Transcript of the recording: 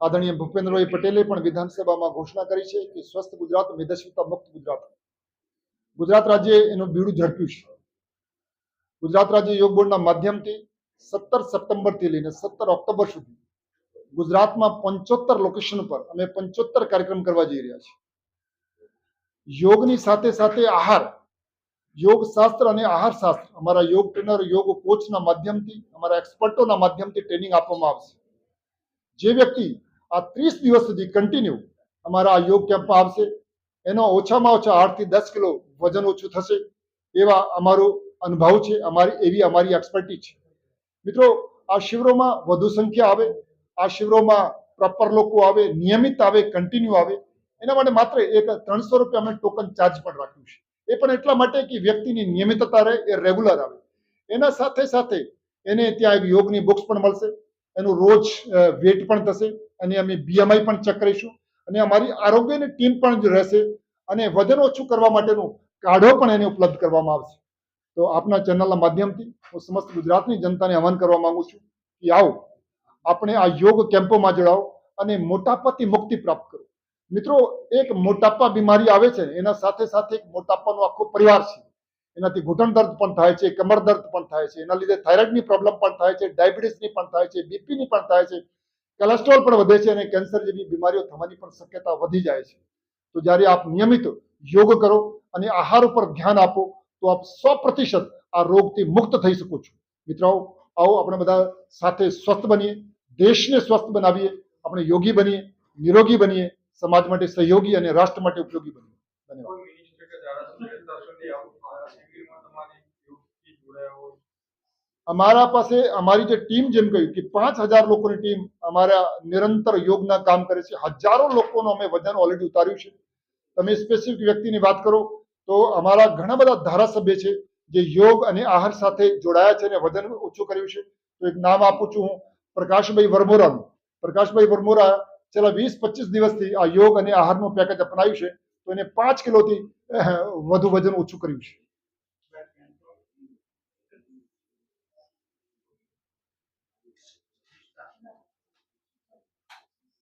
આદરણીય ભૂપેન્દ્રભાઈ પટેલે પણ વિધાનસભામાં ઘોષણા કરી છે કે સ્વસ્થ ગુજરાત, મેદસ્વીતા મુક્ત ગુજરાત. ગુજરાત રાજ્યે એનું બીડું ઝડપ્યું છે. ગુજરાત રાજ્ય યોગ બોર્ડના માધ્યમથી સત્તર સપ્ટેમ્બરથી લઈને સત્તર ઓક્ટોબર સુધી ગુજરાતમાં પંચોતેર લોકેશન પર અમે પંચોતેર કાર્યક્રમ કરવા જઈ રહ્યા છીએ. યોગની સાથે સાથે આહાર, યોગ શાસ્ત્ર અને આહાર શાસ્ત્ર. અમારા યોગ ટ્રેનર, યોગ કોચના માધ્યમથી, અમારા એક્સપર્ટોના માધ્યમથી ટ્રેનિંગ આપવામાં આવશે. જે વ્યક્તિ આ ત્રીસ દિવસ સુધી કન્ટિન્યુ અમારા આ યોગ કેમ્પમાં આવશે. એનો ઓછામાં ઓછા આઠથી દસ કિલો વજન ઓછું થશે. એવા અમારો અનુભવ છે, અમારી, એવી અમારી એક્સપર્ટી છે. મિત્રો, આ શિબિરોમાં વધુ સંખ્યા આવે, આ શિબિરોમાં પ્રોપર લોકો આવે, નિયમિત આવે કન્ટિન્યુ આવે. એના માટે માત્ર એક ત્રણસો રૂપિયા અમે ટોકન ચાર્જ પણ રાખ્યું છે. એ પણ એટલા માટે કે વ્યક્તિની નિયમિતતા રહે, એ રેગ્યુલર આવે. એના સાથે સાથે એને ત્યાં યોગની બુક્સ પણ મળશે. એનું રોજ વેટ પણ થશે. અને અમે બીએમઆઈ પણ ચેક કરીશું. અને અમારી આરોગ્યની ટીમ પણ રહેશે અને વજન ઓછું કરવા માટેનું કાઢો પણ એને ઉપલબ્ધ કરવામાં આવશે. તો આપના ચેનલના માધ્યમથી હું સમસ્ત ગુજરાતની જનતાને આહવાન કરવા માંગુ છું કે આવો, આપણે આ યોગ કેમ્પોમાં જોડાઓ અને મોટાપાથી મુક્તિ પ્રાપ્ત કરો. મિત્રો, એક મોટાપા બીમારી આવે છે, એના સાથે સાથે એક મોટાપાનો આખો પરિવાર છે. એનાથી ઘૂંટણ દર્દ પણ થાય છે, કમર દર્દ પણ થાય છે, એના લીધે થાઇરોઇડની પ્રોબ્લેમ પણ થાય છે, ડાયાબિટીસની પણ થાય છે, બીપીની પણ થાય છે કોલેસ્ટ્રોલ પણ વધે છે અને કેન્સર જેવી બીમારીઓ થવાની પણ શક્યતા વધી જાય છે. તો જ્યારે આપ નિયમિત યોગ કરો અને આહાર ઉપર ધ્યાન આપો, તો આપ સો પ્રતિશત આ રોગથી મુક્ત થઈ શકો છો. મિત્રો, આવો આપણે બધા સાથે સ્વસ્થ બનીએ, દેશને સ્વસ્થ બનાવીએ, આપણે યોગી બનીએ, નિરોગી બનીએ, સમાજ માટે સહયોગી અને રાષ્ટ્ર માટે ઉપયોગી બનીએ. ધન્યવાદ કોઈ મિનિસ્ટર કે ધારાસભ્ય હતા સુધી આવું આ શિબિરમાં તમારી યોગથી જોડાયા હોય અમારા પાસે અમારી જે ટીમ જેમ કહ્યું કે પાંચ હજાર લોકોની ટીમ અમારા નિરંતર યોગના કામ કરે છે. હજારો લોકોનું અમે વજન ઓલરેડી ઉતાર્યું છે. તમે સ્પેસિફિક વ્યક્તિની વાત કરો તો અમારા ઘણા બધા ધારાસભ્ય છે જે યોગ અને આહાર સાથે જોડાયા છે અને વજન ઓછું કર્યું છે. તો એક નામ આપું છું હું, પ્રકાશભાઈ વરમોરાનું પ્રકાશભાઈ વરમોરા છેલ્લા વીસ પચીસ દિવસથી આ યોગ અને આહારનું પેકેજ અપનાવ્યું છે. તો એને પાંચ કિલોથી વધુ વજન ઓછું કર્યું છે. weeks.